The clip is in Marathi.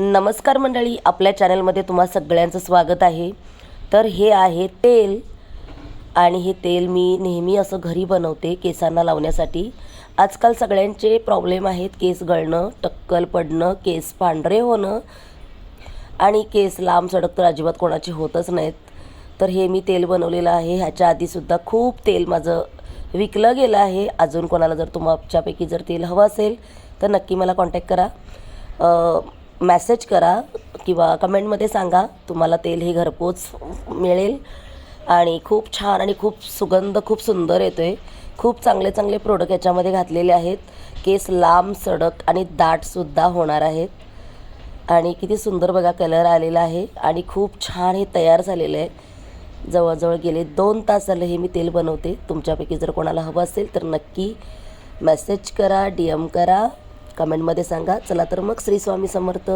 नमस्कार मंडळी आपल्या चॅनलमध्ये तुम्हा सगळ्यांचं स्वागत आहे. तर हे आहे तेल आणि हे तेल मी नेहमी असं घरी बनवते केसांना लावण्यासाठी. आजकाल सगळ्यांचे प्रॉब्लेम आहेत केस गळणं टक्कल पडणं केस पांढरे होणं आणि केस लांब सडक तर अजिबात कोणाचे होतच नाहीत. तर हे मी तेल बनवलेलं आहे. ह्याच्या आधीसुद्धा खूप तेल माझं विकलं गेलं आहे. अजून कोणाला जर तुमच्यापैकी जर तेल हवं असेल तर नक्की मला कॉन्टॅक्ट करा. मॅसेज करा किंवा कमेंटमध्ये सांगा. तुम्हाला तेल हे घरपोच मिळेल. आणि खूप छान आणि खूप सुगंध खूप सुंदर येतो आहे खूप चांगले चांगले प्रोडक्ट याच्यामध्ये घातलेले आहेत. केस लांब सडक आणि दाटसुद्धा होणार आहेत. आणि किती सुंदर बघा कलर आलेला आहे. आणि खूप छान हे तयार झालेलं आहे. जवळजवळ गेले दोन तास झाले हे मी तेल बनवते. तुमच्यापैकी जर कोणाला हवं असेल तर नक्की मेसेज करा डी एम करा. कमेंटमध्ये सांगा. चला तर मग श्री स्वामी समर्थ.